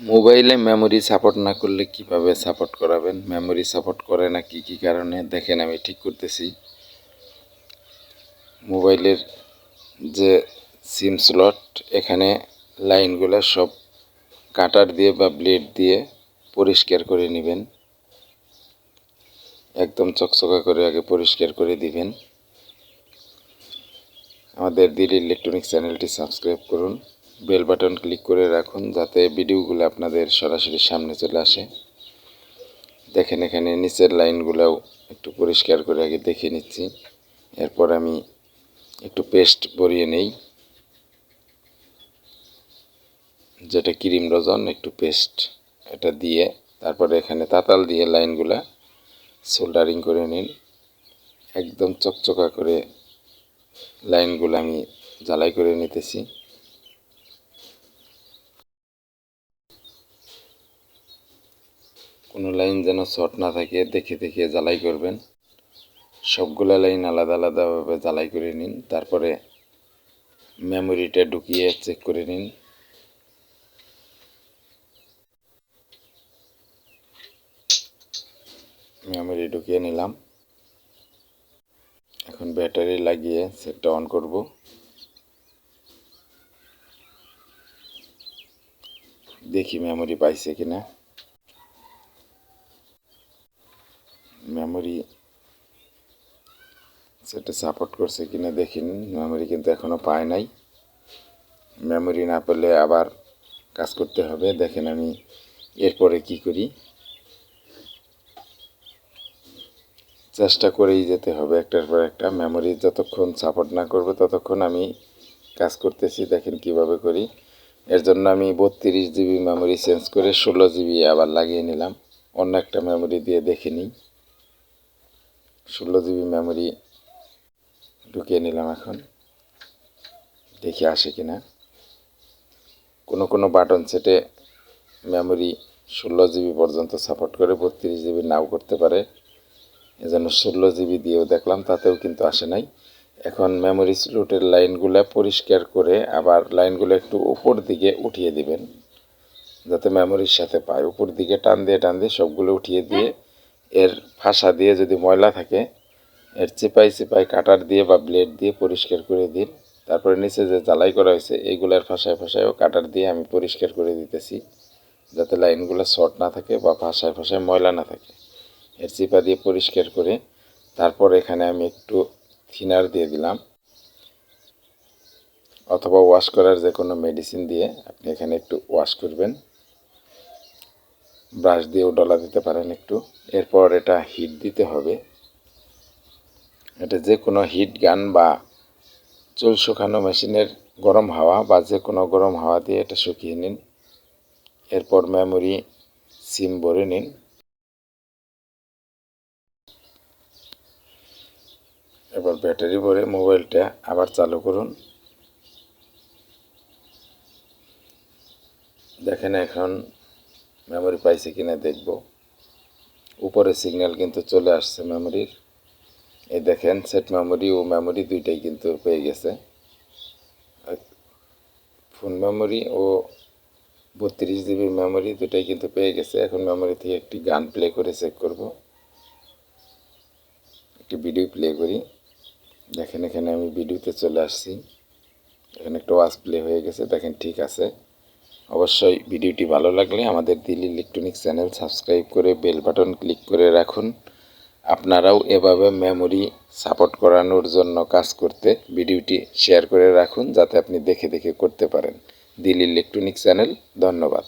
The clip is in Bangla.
মোবাইলে মেমোরি সাপোর্ট না করলে কীভাবে সাপোর্ট করাবেন? মেমোরি সাপোর্ট করে না কি কি কারণে? দেখেন আমি ঠিক করতেছি। মোবাইলের যে সিম স্লট এখানে লাইনগুলো সব কাটার দিয়ে বা ব্লেড দিয়ে পরিষ্কার করে নেবেন। একদম চকচকা করে আগে পরিষ্কার করে দিবেন। আমাদের দিল ইলেকট্রনিক চ্যানেলটি সাবস্ক্রাইব করুন। বেল বাটন ক্লিক করে রাখুন যাতে ভিডিওগুলো আপনাদের সরাসরি সামনে চলে আসে। দেখেন এখানে নিচের লাইনগুলোও একটু পরিষ্কার করে আগে দেখে নিচ্ছি। এরপর আমি একটু পেস্ট ভরিয়ে নেই। যেটা ক্রিম রজন একটু পেস্ট এটা দিয়ে, তারপরে এখানে তাতাল দিয়ে লাইনগুলা সোল্ডারিং করে নিন। একদম চকচকা করে লাইনগুলো আমি জ্বালাই করে নিতেছি। কোনো লাইন যেন শর্ট না থাকে, দেখে দেখে জ্বালাই করবেন। সবগুলো লাইন আলাদা আলাদাভাবে জ্বালাই করে নিন, তারপরে মেমোরিটা ঢুকিয়ে চেক করে নিন। মেমোরি ঢুকিয়ে নিলাম। এখন ব্যাটারি লাগিয়ে সেটটা অন করব। দেখি মেমোরি পাইছে কিনা। মেমোরি সেটা সাপোর্ট করছে কিনা দেখিন মেমোরি কিন্তু এখনও পায় নাই। মেমোরি না পেলে আবার কাজ করতে হবে। দেখেন আমি এরপরে কি করি? চেষ্টা করেই যেতে হবে একটার পর একটা। মেমোরি যতক্ষণ সাপোর্ট না করবে ততক্ষণ আমি কাজ করতেছি, দেখেন কীভাবে করি। এর জন্য আমি বত্রিশ জিবি মেমোরি চেঞ্জ করে ষোলো জিবি আবার লাগিয়ে নিলাম। অন্য একটা মেমোরি দিয়ে দেখে নিই। ষোলো জিবি মেমোরি ঢুকিয়ে নিলাম এখন। দেখি আসে কিনা। কোনো কোনো বাটন সেটে মেমোরি ষোলো জিবি পর্যন্ত সাপোর্ট করে, বত্রিশ জিবি নাও করতে পারে। এজন্য ষোলো জিবি দিয়েও দেখলাম, তাতেও কিন্তু আসে নাই। এখন মেমোরি স্লুটের লাইনগুলো পরিষ্কার করে আবার লাইনগুলো একটু উপর দিকে উঠিয়ে দিবেন। যাতে মেমোরির সাথে পায়। উপর দিকে টান দিয়ে টান দিয়ে সবগুলো উঠিয়ে দিয়ে এর ফাঁসা দিয়ে যদি ময়লা থাকে, এর চিপাই চিপাই কাটার দিয়ে বা ব্লেড দিয়ে পরিষ্কার করে দিন। তারপরে নিচে যে জ্বালাই করা হয়েছে, এইগুলার ফাঁসায় ফাঁসায়ও কাটার দিয়ে আমি পরিষ্কার করে দিতেছি, যাতে লাইনগুলো শর্ট না থাকে বা ফাঁসায় ফাঁসায় ময়লা না থাকে। এর চিপা দিয়ে পরিষ্কার করে তারপর এখানে আমি একটু থিনার দিয়ে দিলাম। অথবা ওয়াশ করার যে কোনো মেডিসিন দিয়ে আপনি এখানে একটু ওয়াশ করবেন। ব্রাশ দিয়েও ডলা দিতে পারেন একটু। এরপর এটা হিট দিতে হবে। এটা যে কোনো হিট গান বা চুল শুকানো মেশিনের গরম হাওয়া বা যে কোনো গরম হাওয়া দিয়ে এটা শুকিয়ে নিন। এরপর মেমোরি সিম ভরে নিন। এবার ব্যাটারি ভরে মোবাইলটা আবার চালু করুন। দেখেন এখন মেমোরি পাইছে কিনা দেখব। উপরে সিগন্যাল কিন্তু চলে আসছে মেমোরির এই দেখেন সেট মেমোরি ও মেমোরি দুইটাই কিন্তু পেয়ে গেছে। ফোন মেমোরি ও বত্রিশ জিবির মেমোরি দুটাই কিন্তু পেয়ে গেছে। এখন মেমোরি থেকে একটি গান প্লে করে চেক করব। একটি ভিডিও প্লে করি। দেখেন, এখানে আমি ভিডিওতে চলে আসছি। এখানে একটা ওয়াজ প্লে হয়ে গেছে। দেখেন, ঠিক আছে। অবশ্যই ভিডিওটি ভালো লাগলে আমাদের দিল্লি ইলেকট্রনিক চ্যানেল সাবস্ক্রাইব করে বেল বাটন ক্লিক করে রাখুন। আপনারাও এভাবে মেমোরি সাপোর্ট করানোর জন্য কাজ করতে ভিডিওটি শেয়ার করে রাখুন, যাতে আপনি দেখে দেখে করতে পারেন। দিল্লি ইলেকট্রনিক চ্যানেল, ধন্যবাদ।